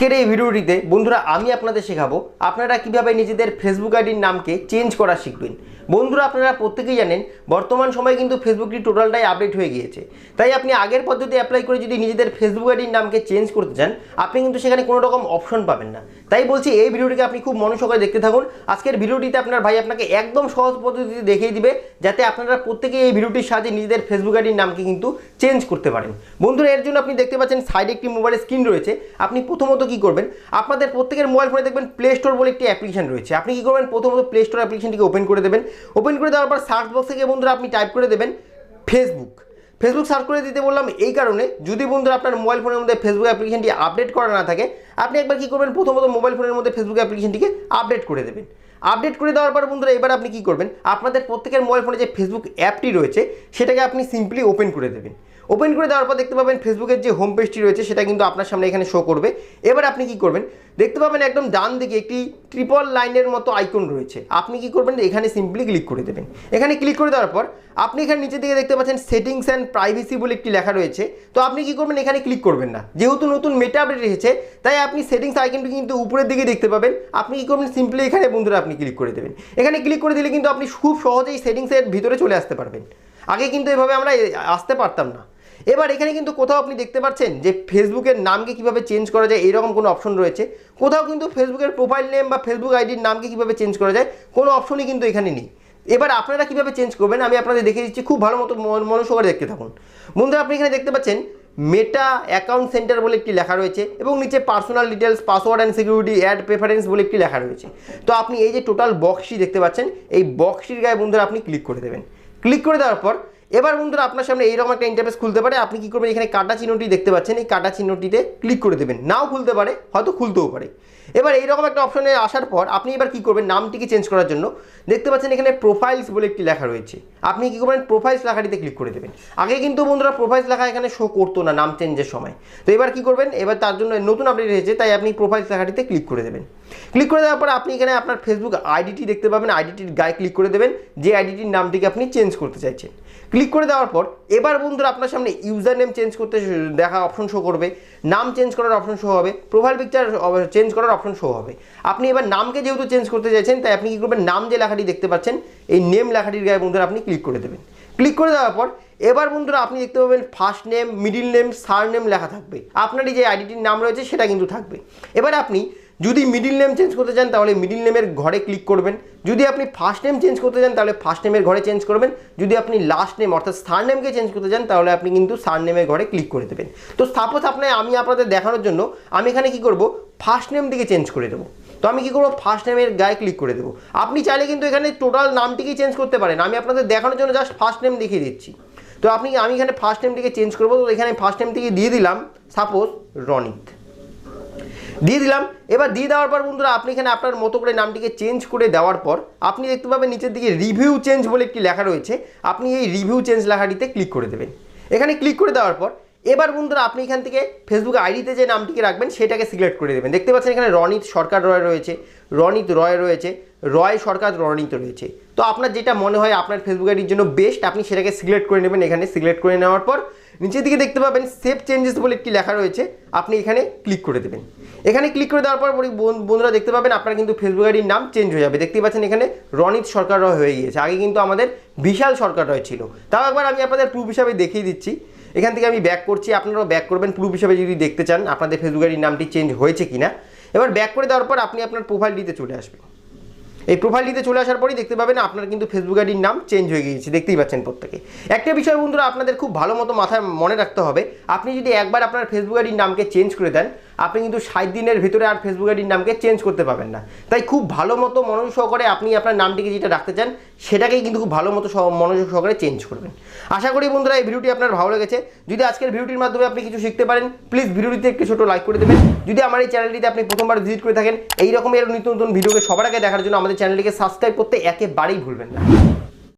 আজকের এই ভিডিওটিতে বন্ধুরা আমি আপনাদের শেখাবো আপনারা কীভাবে নিজেদের ফেসবুক আইডির নামকে চেঞ্জ করা শিখবেন। বন্ধুরা আপনারা প্রত্যেকেই জানেন, বর্তমান সময়ে কিন্তু ফেসবুকটি টোটালটাই আপডেট হয়ে গিয়েছে। তাই আপনি আগের পদ্ধতি অ্যাপ্লাই করে যদি নিজেদের ফেসবুক আইডির নামকে চেঞ্জ করতে চান, আপনি কিন্তু সেখানে কোনো রকম অপশন পাবেন না। তাই বলছি এই ভিডিওটিকে আপনি খুব মনোসহকারে দেখতে থাকুন। আজকের ভিডিওটিতে আপনার ভাই আপনাকে একদম সহজ পদ্ধতিতে দেখিয়ে দিবে, যাতে আপনারা প্রত্যেকেই এই ভিডিওটির সাহায্যে নিজেদের ফেসবুক আইডির নামকে কিন্তু চেঞ্জ করতে পারেন। বন্ধুরা, এর জন্য আপনি দেখতে পাচ্ছেন সাইডে একটি মোবাইলের স্ক্রিন রয়েছে। আপনি প্রথমত কি করবেন? আপনাদের প্রত্যেকের মোবাইল ফোনে দেখবেন প্লে স্টোর বলে একটি অ্যাপ্লিকেশন রয়েছে। আপনি কি করবেন? প্রথমত প্লে স্টোর অ্যাপ্লিকেশনটিকে ওপেন করে দেবেন। ওপেন করে দেওয়ার পর সার্চ বক্সে থেকে বন্ধুরা আপনি টাইপ করে দেবেন ফেসবুক ফেসবুক সার্চ করে দিতে বললাম, এই কারণে যদি বন্ধুরা আপনার মোবাইল ফোনের মধ্যে ফেসবুক অ্যাপ্লিকেশনটি আপডেট করা না থাকে, আপনি একবার কী করবেন? প্রথমত মোবাইল ফোনের মধ্যে ফেসবুক অ্যাপ্লিকেশনটিকে আপডেট করে দেবেন। আপডেট করে দেওয়ার পর বন্ধুরা এবার আপনি কি করবেন? আপনাদের প্রত্যেকের মোবাইল ফোনে যে ফেসবুক অ্যাপটি রয়েছে, সেটাকে আপনি সিম্পলি ওপেন করে দেবেন। ওপেন করে দেওয়ার পর দেখতে পাবেন ফেসবুকের যে হোম পেজটি রয়েছে, সেটা কিন্তু আপনার সামনে এখানে শো করবে। এবার আপনি কি করবেন? দেখতে পাবেন একদম ডান দিকে একটি ট্রিপল লাইনের মতো আইকন রয়েছে। আপনি কি করবেন? এখানে সিম্পলি ক্লিক করে দেবেন। এখানে ক্লিক করে দেওয়ার পর আপনি এখানে নিচের দিকে দেখতে পাচ্ছেন সেটিংস অ্যান্ড প্রাইভেসি বলে একটি লেখা রয়েছে। তো আপনি কি করবেন? এখানে ক্লিক করবেন না। যেহেতু নতুন মেটা আপডেট এসেছে, তাই আপনি সেটিংস আইকনটি কিন্তু উপরের দিকে দেখতে পাবেন। আপনি কি করবেন? সিম্পলি এখানে বন্ধুরা আপনি ক্লিক করে দেবেন। এখানে ক্লিক করে দিলে কিন্তু আপনি খুব সহজেই সেটিংসের ভিতরে চলে আসতে পারবেন। আগে কিন্তু এভাবে আমরা আসতে পারতাম না। এবার এখানে কিন্তু কোথাও আপনি দেখতে পাচ্ছেন যে ফেসবুকের নামকে কীভাবে চেঞ্জ করা যায়, এরকম কোনো অপশন রয়েছে। কোথাও কিন্তু ফেসবুকের প্রোফাইল নেম বা ফেসবুক আইডির নামকে কীভাবে চেঞ্জ করা যায়, কোনো অপশনই কিন্তু এখানে নেই। এবার আপনারা কীভাবে চেঞ্জ করবেন, আমি আপনাদের দেখে দিচ্ছি, খুব ভালো মতো মন- মনোসহকারে দেখতে থাকুন। বন্ধুরা, আপনি এখানে দেখতে পাচ্ছেন মেটা অ্যাকাউন্ট সেন্টার বলে একটি লেখা রয়েছে এবং নিচে personal details password and security ad preference বলে একটি লেখা রয়েছে। তো আপনি এই যে টোটাল বক্সটি দেখতে পাচ্ছেন, এই বক্সটির গায়ে বন্ধুরা আপনি ক্লিক করে দেবেন। ক্লিক করে দেওয়ার পর, এবার বন্ধুরা আপনার সামনে এইরকম একটা ইন্টারফেস খুলতে পারে। আপনি কী করবেন? এখানে কাটা চিহ্নটি দেখতে পাচ্ছেন। এই কাটা চিহ্নটিতে ক্লিক করে দেবেন। নাও খুলতে পারে, হয়তো খুলতেও পারে। এবার এইরকম একটা অপশনে আসার পর, আপনি এবার কি করবেন? নামটিকে চেঞ্জ করার জন্য দেখতে পাচ্ছেন এখানে প্রোফাইলস বলে একটি লেখা রয়েছে। আপনি কি করবেন? প্রোফাইলস লেখাটিতে ক্লিক করে দেবেন। আগে কিন্তু বন্ধুরা প্রোফাইলস লেখা এখানে শো করতো না, নাম চেঞ্জের সময়। তো এবার কি করবেন? এবার তার জন্য নতুন আপডেট এসেছে, তাই আপনি প্রোফাইলস লেখাটিতে ক্লিক করে দেবেন। ক্লিক করে দেওয়ার পর আপনি এখানে আপনার ফেসবুক আইডিটি দেখতে পাবেন। আইডিটির গায়ে ক্লিক করে দেবেন। যে আইডিটির নামটিকে আপনি চেঞ্জ করতে চাইছেন। ক্লিক করে দেওয়ার পর এবার বন্ধুরা আপনার সামনে ইউজার নেম চেঞ্জ করতে দেখা অপশন শো করবে। নাম চেঞ্জ করার অপশন শো হবে। প্রোফাইল পিকচার চেঞ্জ করার অপশন শো হবে। আপনি এবার নামকে যেহেতু চেঞ্জ করতে চাইছেন, তাই আপনি কী করবেন? নাম যে লেখাটি দেখতে পাচ্ছেন, এই নেম লেখাটির গায়ে বন্ধুরা আপনি ক্লিক করে দেবেন। ক্লিক করে দেওয়ার পর এবার বন্ধুরা আপনি দেখতে পাবেন first name middle name surname লেখা থাকবে। আপনারই যে আইডিটির নাম রয়েছে, সেটা কিন্তু থাকবে। এবার আপনি যদি মিডিল নেম চেঞ্জ করতে চান, তাহলে মিডিল নেমের ঘরে ক্লিক করবেন। যদি আপনি ফার্স্ট নেম চেঞ্জ করতে চান, তাহলে ফার্স্ট নেমের ঘরে চেঞ্জ করবেন। যদি আপনি লাস্ট নেম অর্থাৎ সার নেমকে চেঞ্জ করতে চান, তাহলে আপনি কিন্তু সার নেমের ঘরে ক্লিক করে দেবেন। তো সাপোজ আপনার আমি আপনাদের দেখানোর জন্য, আমি এখানে কি করব? ফার্স্ট নেম দিকে চেঞ্জ করে দেবো। তো আমি কি করব? ফার্স্ট নেমের গায়ে ক্লিক করে দেবো। আপনি চাইলে কিন্তু এখানে টোটাল নামটিকেই চেঞ্জ করতে পারেন। আমি আপনাদের দেখানোর জন্য জাস্ট ফার্স্ট নেম দেখিয়ে দিচ্ছি। তো আপনি, আমি এখানে ফার্স্ট নেমটিকে চেঞ্জ করব। তো এখানে ফার্স্ট নেমটিকে দিয়ে দিলাম সাপোজ রনিত। দিয়ে দিলাম। এবার দিয়ে দেওয়ার পর বন্ধুরা, আপনি এখানে আপনার মতো করে নামটিকে চেঞ্জ করে দেওয়ার পর আপনি দেখতে পাবেন নিচের দিকে রিভিউ চেঞ্জ বলে একটি লেখা রয়েছে। আপনি এই রিভিউ চেঞ্জ লেখাটিতে ক্লিক করে দেবেন। এখানে ক্লিক করে দেওয়ার পর এবার বন্ধুরা, আপনি এখান থেকে ফেসবুক আইডিতে যে নামটিকে রাখবেন, সেটাকে সিলেক্ট করে দেবেন। দেখতে পাচ্ছেন এখানে রনিত সরকার রয় রয়েছে, রনিত রয় রয়েছে, রয় সরকার রনিত রয়েছে। তো আপনার যেটা মনে হয় আপনার ফেসবুক আইডির জন্য বেস্ট আপনি সেটাকে সিলেক্ট করে নেবেন। এখানে সিলেক্ট করে নেওয়ার পর নিচের দিকে দেখতে পাবেন সেভ চেঞ্জেস বলে একটি লেখা রয়েছে। আপনি এখানে ক্লিক করে দেবেন। এখানে ক্লিক করে দেওয়ার পর বন্ধুরা দেখতে পাবেন আপনার কিন্তু ফেসবুক আইডির নাম চেঞ্জ হয়ে যাবে। দেখতে পাচ্ছেন এখানে রনিত সরকার রয় হয়ে গিয়েছে। আগে কিন্তু আমাদের বিশাল সরকার রয় ছিল। তাও একবার আমি আপনাদের প্রুফ হিসাবে দেখিয়ে দিচ্ছি। এখান থেকে আমি ব্যাক করছি। আপনারাও ব্যাক করবেন। প্রুফ হিসাবে যদি দেখতে চান, আপনাদের ফেসবুক আইডির নামটি চেঞ্জ হয়েছে কিনা। এবার ব্যাক করে দেওয়ার পর আপনি আপনার প্রোফাইল দিতে চলে আসবেন। এই প্রোফাইলটিতে চলে আসার পরই দেখতে পাবেন আপনার কিন্তু ফেসবুক আইডির নাম চেঞ্জ হয়ে গিয়েছে, দেখতেই পাচ্ছেন প্রত্যেকে। একটা বিষয় বন্ধুরা, আপনাদের খুব ভালো মতো মাথায় মনে রাখতে হবে, আপনি যদি একবার আপনার ফেসবুক আইডির নামকে চেঞ্জ করে দেন আপনি কিন্তু ষাট দিনের ভিতরে আর ফেসবুক আইডির নামকে চেঞ্জ করতে পারবেন না। তাই খুব ভালো মতো মনোযোগ সহকারে আপনি আপনার নামটিকে যেটা রাখতে চান, সেটাকেই কিন্তু খুব ভালো মতো মনোযোগ সহকারে চেঞ্জ করবেন। আশা করি বন্ধুরা এই ভিডিওটি আপনার ভালো লেগেছে। যদি আজকের ভিডিওটির মাধ্যমে আপনি কিছু শিখতে পারেন প্লিজ ভিডিওটিতে একটি ছোটো লাইক করে দেবেন। যদি আমার এই চ্যানেলটিতে আপনি প্রথমবার ভিজিট করে থাকেন এই রকমের নিত্য নতুন ভিডিওকে সবার আগে দেখার জন্য আমাদের চ্যানেলটিকে সাবস্ক্রাইব করতে একেবারেই ভুলবেন না।